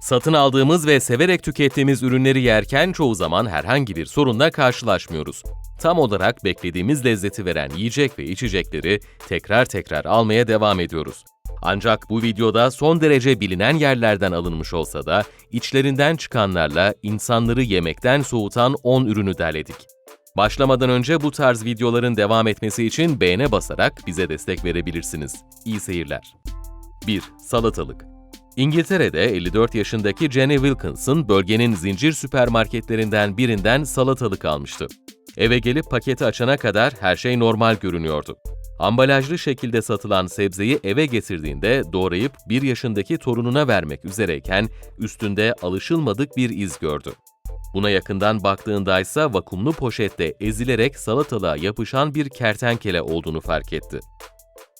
Satın aldığımız ve severek tükettiğimiz ürünleri yerken çoğu zaman herhangi bir sorunla karşılaşmıyoruz. Tam olarak beklediğimiz lezzeti veren yiyecek ve içecekleri tekrar tekrar almaya devam ediyoruz. Ancak bu videoda son derece bilinen yerlerden alınmış olsa da içlerinden çıkanlarla insanları yemekten soğutan 10 ürünü derledik. Başlamadan önce bu tarz videoların devam etmesi için beğene basarak bize destek verebilirsiniz. İyi seyirler. 1. Salatalık İngiltere'de 54 yaşındaki Jenny Wilkinson bölgenin zincir süpermarketlerinden birinden salatalık almıştı. Eve gelip paketi açana kadar her şey normal görünüyordu. Ambalajlı şekilde satılan sebzeyi eve getirdiğinde doğrayıp 1 yaşındaki torununa vermek üzereyken üstünde alışılmadık bir iz gördü. Buna yakından baktığında ise vakumlu poşette ezilerek salatalığa yapışan bir kertenkele olduğunu fark etti.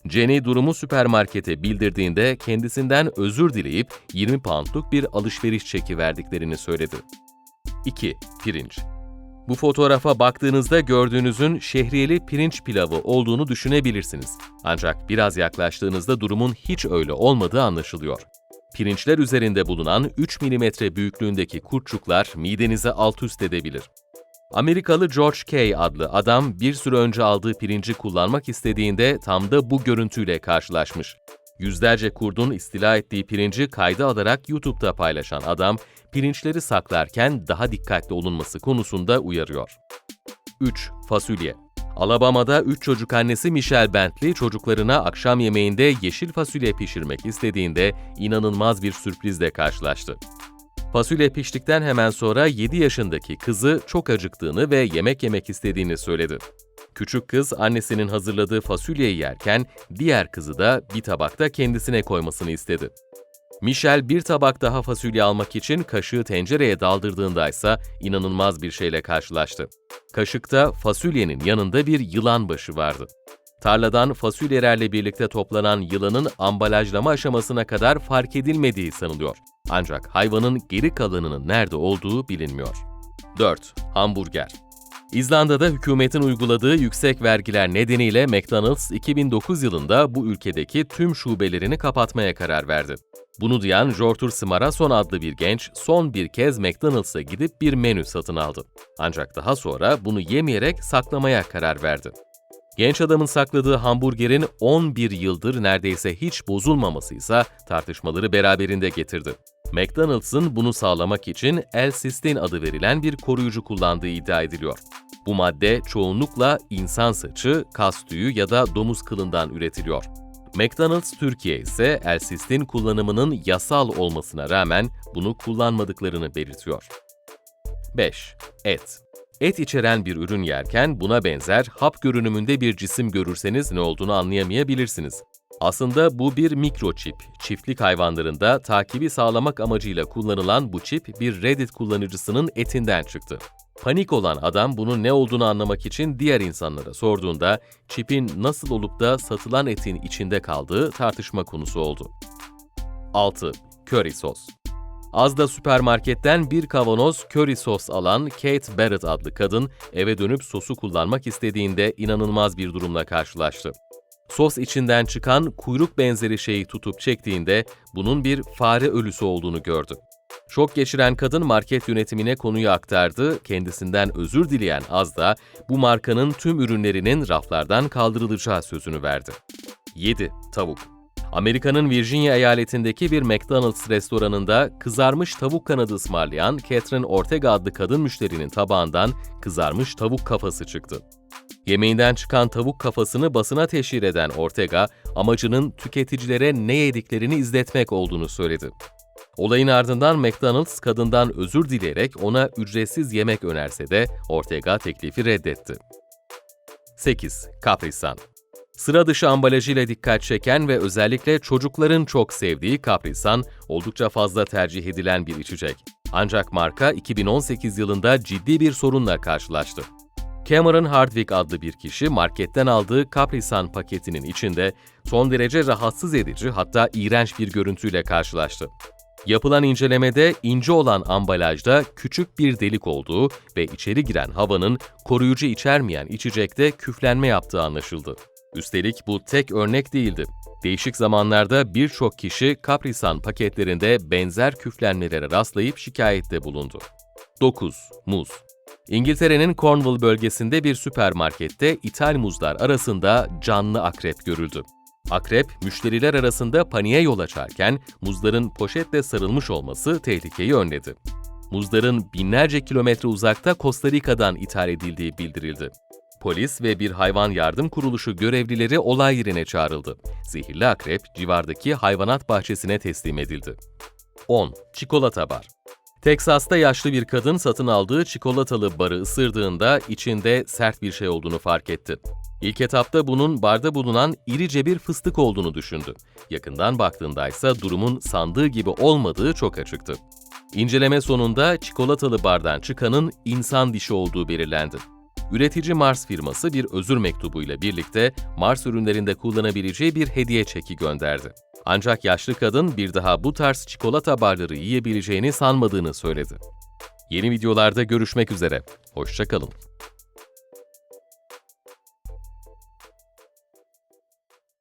Jenny durumu süpermarkete bildirdiğinde kendisinden özür dileyip 20 poundluk bir alışveriş çeki verdiklerini söyledi. 2. Pirinç Bu fotoğrafa baktığınızda gördüğünüzün şehriyeli pirinç pilavı olduğunu düşünebilirsiniz. Ancak biraz yaklaştığınızda durumun hiç öyle olmadığı anlaşılıyor. Pirinçler üzerinde bulunan 3 mm büyüklüğündeki kurtçuklar midenizi alt üst edebilir. Amerikalı George Kay adlı adam bir süre önce aldığı pirinci kullanmak istediğinde tam da bu görüntüyle karşılaşmış. Yüzlerce kurdun istila ettiği pirinci kayda alarak YouTube'da paylaşan adam, pirinçleri saklarken daha dikkatli olunması konusunda uyarıyor. 3. Fasulye Alabama'da 3 çocuk annesi Michelle Bentley çocuklarına akşam yemeğinde yeşil fasulye pişirmek istediğinde inanılmaz bir sürprizle karşılaştı. Fasulye piştikten hemen sonra 7 yaşındaki kızı çok acıktığını ve yemek yemek istediğini söyledi. Küçük kız annesinin hazırladığı fasulyeyi yerken diğer kızı da bir tabakta kendisine koymasını istedi. Michel bir tabak daha fasulye almak için kaşığı tencereye daldırdığında ise inanılmaz bir şeyle karşılaştı. Kaşıkta fasulyenin yanında bir yılan başı vardı. Tarladan fasulyelerle birlikte toplanan yılanın ambalajlama aşamasına kadar fark edilmediği sanılıyor. Ancak hayvanın geri kalanının nerede olduğu bilinmiyor. 4. Hamburger İzlanda'da hükümetin uyguladığı yüksek vergiler nedeniyle McDonald's 2009 yılında bu ülkedeki tüm şubelerini kapatmaya karar verdi. Bunu duyan Jortur Smarason adlı bir genç son bir kez McDonald's'a gidip bir menü satın aldı. Ancak daha sonra bunu yemeyerek saklamaya karar verdi. Genç adamın sakladığı hamburgerin 11 yıldır neredeyse hiç bozulmaması ise tartışmaları beraberinde getirdi. McDonald's'ın bunu sağlamak için L-Cysteine adı verilen bir koruyucu kullandığı iddia ediliyor. Bu madde çoğunlukla insan saçı, kas tüyü ya da domuz kılından üretiliyor. McDonald's Türkiye ise L-Cysteine kullanımının yasal olmasına rağmen bunu kullanmadıklarını belirtiyor. 5. Et Et içeren bir ürün yerken buna benzer hap görünümünde bir cisim görürseniz ne olduğunu anlayamayabilirsiniz. Aslında bu bir mikroçip. Çiftlik hayvanlarında takibi sağlamak amacıyla kullanılan bu çip bir Reddit kullanıcısının etinden çıktı. Panik olan adam bunun ne olduğunu anlamak için diğer insanlara sorduğunda çipin nasıl olup da satılan etin içinde kaldığı tartışma konusu oldu. 6. Curry sos Az da süpermarketten bir kavanoz curry sos alan Kate Barrett adlı kadın eve dönüp sosu kullanmak istediğinde inanılmaz bir durumla karşılaştı. Sos içinden çıkan kuyruk benzeri şeyi tutup çektiğinde bunun bir fare ölüsü olduğunu gördü. Şok geçiren kadın market yönetimine konuyu aktardı, kendisinden özür dileyen Az da bu markanın tüm ürünlerinin raflardan kaldırılacağı sözünü verdi. 7. Tavuk Amerika'nın Virginia eyaletindeki bir McDonald's restoranında kızarmış tavuk kanadı ısmarlayan Catherine Ortega adlı kadın müşterinin tabağından kızarmış tavuk kafası çıktı. Yemeğinden çıkan tavuk kafasını basına teşhir eden Ortega, amacının tüketicilere ne yediklerini izletmek olduğunu söyledi. Olayın ardından McDonald's kadından özür dileyerek ona ücretsiz yemek önerse de Ortega teklifi reddetti. 8. Kaprisan Sıra dışı ambalajıyla dikkat çeken ve özellikle çocukların çok sevdiği Kaprisan, oldukça fazla tercih edilen bir içecek. Ancak marka 2018 yılında ciddi bir sorunla karşılaştı. Cameron Hardwick adlı bir kişi marketten aldığı Kaprisan paketinin içinde son derece rahatsız edici hatta iğrenç bir görüntüyle karşılaştı. Yapılan incelemede ince olan ambalajda küçük bir delik olduğu ve içeri giren havanın koruyucu içermeyen içecekte küflenme yaptığı anlaşıldı. Üstelik bu tek örnek değildi. Değişik zamanlarda birçok kişi Kaprisan paketlerinde benzer küflenmelere rastlayıp şikayette bulundu. 9. Muz İngiltere'nin Cornwall bölgesinde bir süpermarkette ithal muzlar arasında canlı akrep görüldü. Akrep, müşteriler arasında paniğe yol açarken muzların poşetle sarılmış olması tehlikeyi önledi. Muzların binlerce kilometre uzakta Costa Rica'dan ithal edildiği bildirildi. Polis ve bir hayvan yardım kuruluşu görevlileri olay yerine çağrıldı. Zehirli akrep civardaki hayvanat bahçesine teslim edildi. 10. Çikolata bar Teksas'ta yaşlı bir kadın satın aldığı çikolatalı barı ısırdığında içinde sert bir şey olduğunu fark etti. İlk etapta bunun barda bulunan irice bir fıstık olduğunu düşündü. Yakından baktığında ise durumun sandığı gibi olmadığı çok açıktı. İnceleme sonunda çikolatalı bardan çıkanın insan dişi olduğu belirlendi. Üretici Mars firması bir özür mektubuyla birlikte Mars ürünlerinde kullanabileceği bir hediye çeki gönderdi. Ancak yaşlı kadın bir daha bu tarz çikolata barları yiyebileceğini sanmadığını söyledi. Yeni videolarda görüşmek üzere. Hoşçakalın.